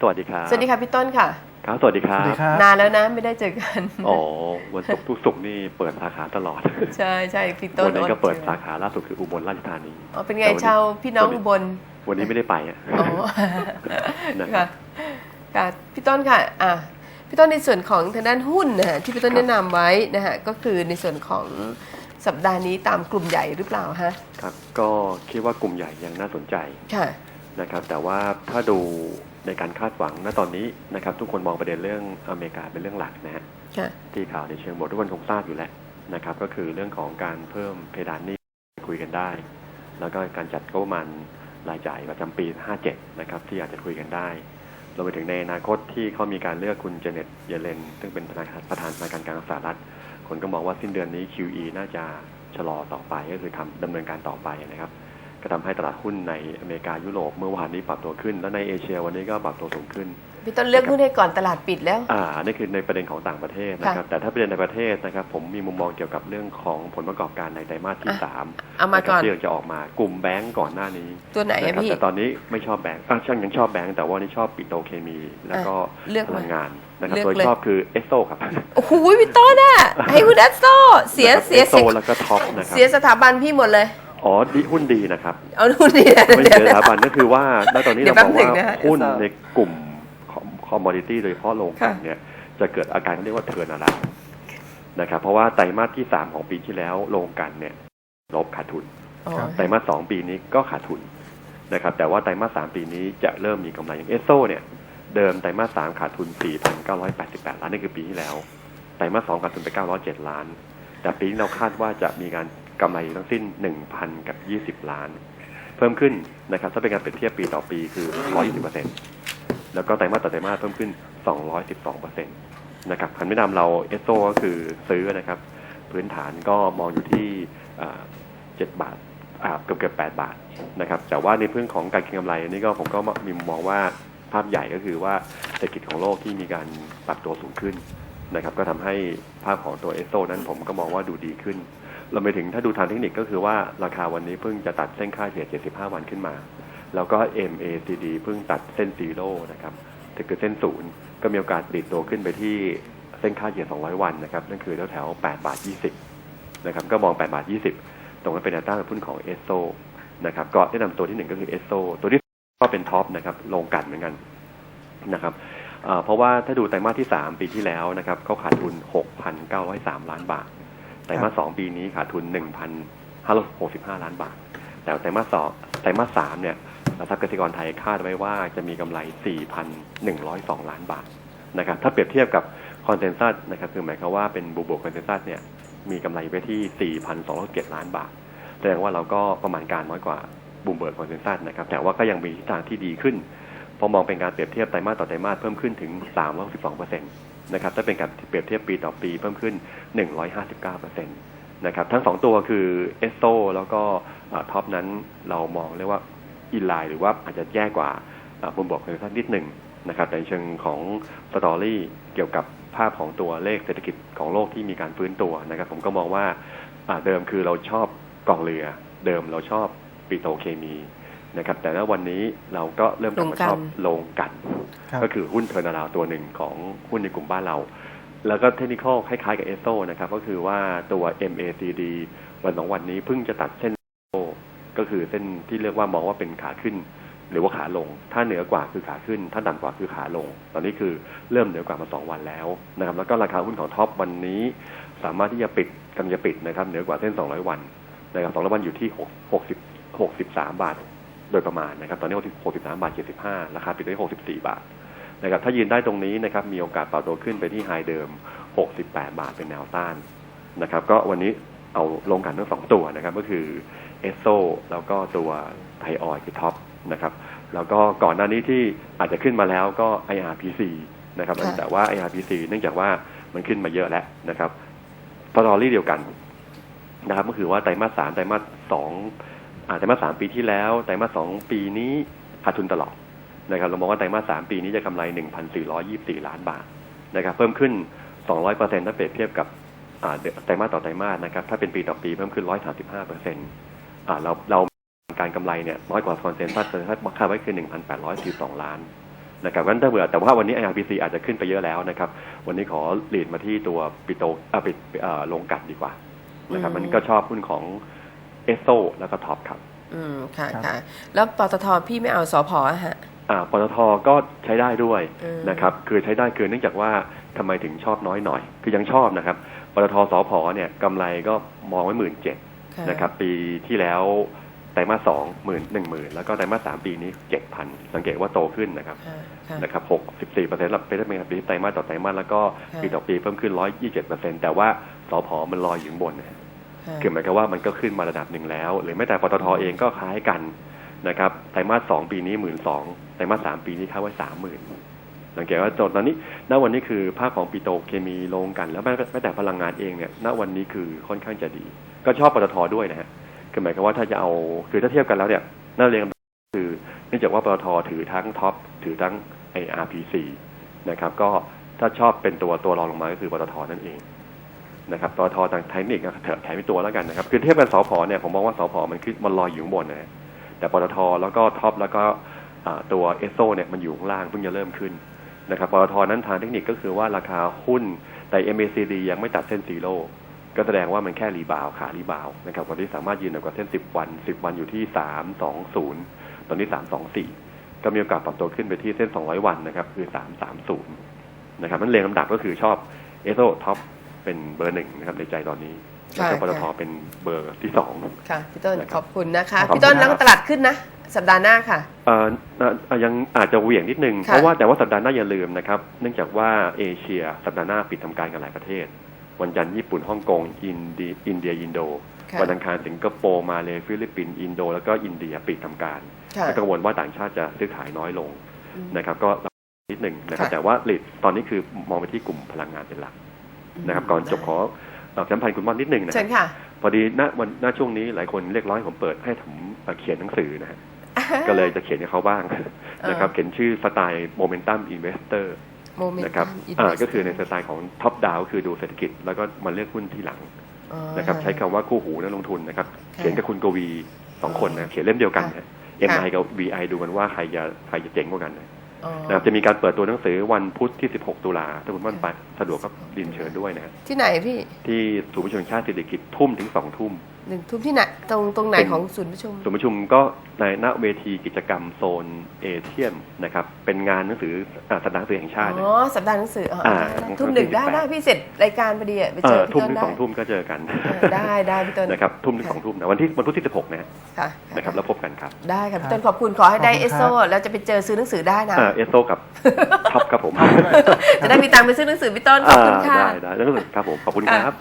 สวัสดีครับ สวัสดีค่ะพี่ต้นค่ะ ครับ สวัสดีคสรัวับสดีครับ นานแล้วนะไม่ได้เจอกัน อ๋อ วันศุกร์ทุกศุกร์นี่เปิดสาขาตลอด ใช่ใช่พี่ต้นวันนั้นก็เปิดโอนสาขาล่าสุดคืออุบลราชธานี อ๋อ เป็นไงแต่วันนี้ชาวพี่น้องอุบล วันนี้ไม่ได้ไปอะอ๋อนะค่ะค่ะ พี่ต้นค่ะ อะ พี่ต้นในส่วนของทางด้านหุ้นนะฮะที่พี่ต้นแนะนำไว้นะฮะก็คือในส่วนของสัปดาห์นี้ตามกลุ่มใหญ่หรือเปล่าฮะ ครับ ก็คิดว่ากลุ่มใหญ่ยังน่าสนใจ ค่ะ นะครับ แต่ว่าถ้าดู ในการคาดหวังณตอนนี้นะครับ ทุกคนมองประเด็นเรื่องอเมริกาเป็นเรื่องหลักนะฮะค่ะที่ข่าวในเชิงบวกทุกคนคงทราบอยู่แล้วนะครับ ก็คือเรื่องของการเพิ่มเพดานหนี้คุยกันได้ แล้วก็การจัดงบประมาณรายจ่ายประจำปี 57 นะครับ ที่อาจจะคุยกันได้รวมไปถึงในอนาคตที่เขามีการเลือกคุณเจเน็ตเยเลน ซึ่งเป็นประธานประธานธนาคารกลางสหรัฐ คนก็มองว่าสิ้นเดือนนี้ QE น่าจะชะลอต่อไปก็คือทำดำเนินการต่อไปนะครับ ก็ทำให้ตลาดหุ้นในอเมริกายุโรปเมื่อวานนี้ปรับตัวขึ้น และในเอเชียวันนี้ก็ปรับตัวสูงขึ้นพี่ต้นเลือกหุ้นให้ก่อนตลาดปิดแล้ว อ่าอันนี่คือในประเด็นของต่างประเทศนะครับ แต่ถ้าประเด็นในประเทศนะครับ ผมมีมุมมองเกี่ยวกับเรื่องของผลประกอบการในไตรมาสที่อะสามเอามาก่อนะครับที่จะออกมากลุ่มแบงก์ก่อนหน้านี้ ตัวไหนนะอะครับพี่แต่ตอนนี้ไม่ชอบแบงก์อะช่างยังชอบแบงก์แต่ว่านี่ชอบปิโตรเคมี แล้วก็เลือกพมาลังงานนะครับเลือกโดยเลยชอบคือเอสโซครับ โอ้โหพี่ต้นอะให้คุณแอสโซเสียนะครับเสียเอสโซเสียแล้วก็ท็อปนะครับเสียสถาบันพี่หมดเลย อ๋อดีหุ้นดีนะครับเอาหุ้นดีนะไม่เดี๋ยวเสียสนะถาบันก็คือว่าณตอนนี้เดี๋เรายวบอกแป๊บหนึ่งว่านะฮะหุ้นเอสโซในกลุ่มคอมมอดิตี้โดยเฉพาะโรงกลั่นค่ะเนี่ยจะเกิดอาการเขาเรียกว่าเทิร์นอะไรนะครับเพราะว่าไตรมาสที่สามของปีที่แล้วโรงกลั่นเนี่ยลบขาดทุนอ๋อครับไตรมาสสองปีนี้ก็ขาดทุนนะครับแต่ว่าไตรมาสสามปีนี้จะเริ่มมีกำไรอย่างเอสโซเนี่ยเดิมไตรมาสสามขาดทุน 4,988 ล้านนี่คือปีที่แล้ว ไตรมาสสองขาดทุนไป 907 ล้าน แต่ปีนี้เราคาดว่าจะมีการ กำไรทั้งสิ้น 1,000 กับ 20 ล้าน เพิ่มขึ้นนะครับถ้าเป็นการเปรียบเทียบปีต่อปีคือ 120%แล้วก็ไตรมาสต่อไตรมาสเพิ่มขึ้น 212%นะครับคันแนะนำเราเอสโซก็คือซื้อนะครับ พื้นฐานก็มองอยู่ที่อ่า7บาทเกือบเกือบ8บาทนะครับแต่ว่าในเรื่องของการเก็งกำไรนนี้ก็ผมก็มีมองว่าภาพใหญ่ก็คือว่าเศรษฐกิจของโลกที่มีการปรับตัวสูงขึ้นนะครับ ก็ทำให้ภาพของตัวเอสโซนั้นผมก็มองว่าดูดีขึ้น เราไปถึงถ้าดูทางเทคนิคก็คือว่าราคาวันนี้เพิ่งจะตัดเส้นค่าเฉลี่ย 75 วันขึ้นมา แล้วก็ MACD เพิ่งตัดเส้นซีโร่นะครับถ้าเกิดเส้นศูนย์ก็มีโอกาสดิดตัวขึ้นไปที่เส้นค่าเฉลี่ย 200 วันนะครับนั่นคือแถวแถวๆ8บาท 20 นะครับ ก็มอง 8 บาท 20 ตรงนั้นเป็นแนวต้านหุ้นของเอสโซนะครับ ก็แนะนำตัวที่หนึ่งก็คือเอสโซตัวที่ก็เป็นท็อปนะครับลงกันเหมือนกันนะครับเอ่อเพราะว่าถ้าดูไตรมาสที่ 3 ปีที่แล้วนะครับเขาขาดทุน 6,903 ล้านบาท ไตรมาสสองปีนี้ขาดทุน1,565ล้านบาท แต่ไตรมาสสองไตรมาสสามเนี่ยหลักทรัพย์กสิกรไทยคาดไว้ว่าจะมีกำไร 4,102 ล้านบาทนะครับถ้าเปรียบเทียบกับคอนเซนแซสนะครับคือหมายความว่าเป็นบูโบคอนเซนแซสเนี่ยมีกำไรไปที่ 4,207 ล้านบาท แสดงว่าเราก็ประมาณการน้อยกว่าบูมเบิร์กคอนเซนแซสนะครับแต่ว่าก็ยังมีทิศทางที่ดีขึ้น พอมองเป็นการเปรียบเทียบไตรมาสต่อไตรมาสเพิ่มขึ้นถึง312%นะครับถ้าเป็นการเปรียบเทียบปีต่อปีเพิ่มขึ้น 159%นะครับทั้งสองตัวคือเอสโซแล้วก็ท็อปนั้นเรามองเรียกว่าอินไลน์หรือว่าอาจจะแย่กว่าบุมบอกคอนเซนแซสนิดหนึ่งนะครับในเชิงของสตอรี่เกี่ยวกับภาพของตัวเลขเศรษฐกิจของโลกที่มีการฟื้นตัวนะครับผมก็มองว่าอ่าเดิมคือเราชอบกองเรือ เดิมเราชอบปิโตรเคมี นะครับ แต่ณวันนี้เราก็เริ่มกลับมาชอบโรงกลันครับก็คือหุ้นเทอร์นาราวตัวหนึ่งของหุ้นในกลุ่มบ้านเรา แล้วก็เทคนิคอลคล้ายๆกับเอสโซนะครับ ก็คือว่าตัว MACD วันสองวันนี้เพิ่งจะตัดเส้นโก็คือเส้นที่เรียกว่ามองว่าเป็นขาขึ้น หรือว่าขาลง ถ้าเหนือกว่าคือขาขึ้น ถ้าต่ำกว่าคือขาลง ตอนนี้คือเริ่มเหนือกว่ามาสองวันแล้วนะครับ แล้วก็ราคาหุ้นของท็อปวันนี้ สามารถที่จะปิดกำลังจะปิดนะครับ เหนือกว่าเส้น 200 วันนะครับ200 วันอยู่ที่ 6 60 63 บาท โดยประมาณนะครับ ตอนนี้63บาท75ราคาปิดได้64 บาทนะครับถ้ายืนได้ตรงนี้นะครับมีโอกาสปรับตัวขึ้นไปที่ไฮเดิม 68 บาทเป็นแนวต้านนะครับ ก็วันนี้เอาลงกันทั้งสองตัวนะครับ ก็คือเอสโซแล้วก็ตัวไทออยคือท็อปนะครับ แล้วก็ก่อนหน้านี้ที่อาจจะขึ้นมาแล้วก็ IRPC นะครับค่ะแต่ว่า IRPC เนื่องจากว่ามันขึ้นมาเยอะแล้วนะครับตอรี่เดียวกันนะครับ ก็คือว่าไตรมาสสามไตรมาสสองอ่า ไตรมาสสามปีที่แล้วไตรมาสสองปีนี้ขาดทุนตลอดนะครับเรามองว่าไตรมาสสามปีนี้จะกำไร 1,424 ล้านบาทนะครับเพิ่มขึ้น 200%ถ้าเปรียบเทียบกับไตรมาสต่อไตรมาสนะครับถ้าเป็นปีต่อปีเพิ่มขึ้น 135%อ่าเราเราการกำไรเนี่ยน้อยกว่าคอนเซนซัสคอนเซนซัสคาดไว้คือ 1,842 ล้านนะครับงั้นถ้าเบื่อแต่ว่าวันนี้ IRPC อาจจะขึ้นไปเยอะแล้วนะครับ วันนี้ขอหลีดมาที่ตัวปิโตอ่อปิเอ่อลงกัดดีกว่านะครับมันก็ชอบหุ้นของ เอสโซแล้วก็ท็อปครับอืมค่ะครับค่ะ แล้วปตทพี่ไม่เอาสอพออะฮะอ่าปตทก็ใช้ได้ด้วยอืมนะครับ คือใช้ได้คือเนื่องจากว่าทำไมถึงชอบน้อยหน่อย คือยังชอบนะครับปตทสพเนี่ยกำไรก็มองไว้หมื่นเจ็ดค่ะนะครับ ปีที่แล้วไตรมาสสองหมื่นหนึ่งหมื่นแล้วก็ไตรมาสสามปีนี้เจ็ดพันสังเกตว่าโตขึ้นนะครับค่ะค่ะนะครับหกสิบสี่เปอร์เซ็นต์แล้วเป็นปีไตรมาสต่อไตรมาสแล้วก็ค่ะปีต่อปีเพิ่มขึ้นร้อยยี่สิบเปอร์เซ็นต์แต่ว่าสพมันลอยอยู่ข้างบนนะ คือหมายความว่ามันก็ขึ้นมาระดับหนึ่งแล้ว หรือแม้แต่ปตทเองก็คล้ายกันนะครับไตรมาสสองปีนี้หมื่นสองไตรมาสสามปีนี้คาดไว้สามหมื่นสังเกตว่าโจทย์ตอนนี้ณวันนี้คือภาคของปิโตเคมีลงกัน แล้วแม้แต่พลังงานเองเนี่ยณวันนี้คือค่อนข้างจะดี ก็ชอบปตทด้วยนะฮะคือหมายความว่าถ้าจะเอาคือถ้าเทียบกันแล้วเนี่ยน่าเรียนคือเนื่องจากว่าปตทถือทั้งท็อปถือทั้งไอ RPC นะครับก็ถ้าชอบเป็นตัวตัวรองลงมาก็คือปตทนั่นเอง นะครับปตททางเทคนิคก็เถอะแถมไปตัวแล้วกันนะครับ คือเทียบกันสพเนี่ยผมมองว่าสพมันคือมันลอยอยู่ข้างบนนะแต่ปตทแล้วก็ท็อปแล้วก็ตัวเอสโซเนี่ยมันอยู่ข้างล่างเพิ่งจะเริ่มขึ้นนะครับปตทนั้นทางเทคนิคก็คือว่าราคาหุ้นแต่ MACD ยังไม่ตัดเส้นซีโร่ก็แสดงว่ามันแค่รีบาวขารีบาวด์นะครับวันนี้สามารถยืนเหนือกว่าเส้น 10 วัน 10 วันอยู่ที่ 320 ตอนนี้ 324 ก็มีโอกาสปรับตัวขึ้นไปที่เส้น 200 วันนะครับคือ 330 นะครับมันเรียงลำดับก็คือชอบเอสโซท็อป เป็นเบอร์หนึ่งนะครับในใจตอนนี้แล้วก็ค่ะปตทค่ะ เป็นเบอร์ที่สอง ค่ะพี่ต้นนะครับขอบคุณนะคะ ขอบคุณพี่ต้นครับแล้วก็ตลาดขึ้นนะ สัปดาห์หน้าค่ะเอ่อเอ่อยังอาจจะเหวี่ยงนิดนึง ค่ะเพราะว่าแต่ว่าสัปดาห์หน้าอย่าลืมนะครับ เนื่องจากว่าเอเชียสัปดาห์หน้าปิดทำการกันหลายประเทศ วันจันทร์ญี่ปุ่นฮ่องกงอินเดียอินเดียอินโด ค่ะ วันอังคารสิงคโปร์มาเลฟิลิปปินส์อินโด แล้วก็อินเดียปิดทำการค่ะ ก็กังวลว่าต่างชาติจะซื้อขายน้อยลงอืมนะครับ ก็นิดหนึ่งนะครับ ค่ะ แต่ว่าเลทตอนนี้คือมองไปที่กลุ่มพลังงานเป็นหลัก นะครับก่อนจบขอเอ่อสัมพันธ์คุณม่อนนิดหนึ่งนะคเชิรับญค่ะพอดีณวันณช่วงนี้หลายคนเรียกร้องให้ผมเปิดให้ผมเอ่อเขียนหนังสือนะฮะก็เลยจะเขียนให้เขาบ้างนะครับเขียนชื่อสไตล์โมเมนตัมอินเวสเตอร์โมเมนนะครับตัมอ่าก็คือในสไตล์ของท็อปดาวคือดูเศรษฐกิจ แล้วก็มาเลือกหุ้นที่หลังนะครับใช้คำว่าคู่หูนักลงทุนนะครับ เขียนกับคุณกวีสองคนนะเขียนเล่มเดียวกันนะ MI กับ VI ดูกันว่าใครจะใครจะเจ๋งกว่ากันนะอ๋อ นะครับจะมีการเปิดตัวหนังสือวันพุธที่ 16 ตุลาถ้าคุณม่อนไปสะดวกก็ดินเชิญด้วยนะฮะที่ไหนพี่ ที่ศูนย์ประชุมแห่งชาติเศรษฐกิจทุ่มถึงสองทุ่ม หนึ่งทุ่มที่ไหนตรงตรงไหนเป็นของศูนย์ประชุม ศูนย์ประชุมก็ในณเวทีกิจกรรมโซนเอเทียมนะครับ เป็นงานหนังสืออ่าสัปดาห์หนังสือแห่งชาตินะอ๋อสัปดาห์หนังสืออ๋ออ่าได้ได้ของทุ่มหนึ่งที่ได้18ได้พี่เสร็จรายการพอดีอะไปเอเจออพี่ทุ่มต้นถึงได้สองทุ่มก็เจอกันเออได้ได้พี่ต้น นะครับทุ่มถึงค่ะ สองทุ่มนะวันที่วันพุธที่สิบหกนะค่ะนะครับแล้วพบกันครับได้ค่ะพี่ต้นขอบคุณขอให้ได้ขอบเอคุณสครัโซบแล้วจะไปเจอซื้อหนังสือได้นะ อ่าเอสโซกับ ท็อปครับผมจะได้มีตังค์ไปซื้อหนังสือพี่ต้นขอบคุณค่ะ อ่าได้ได้แล้วก็ครับผมขอบคุณครับ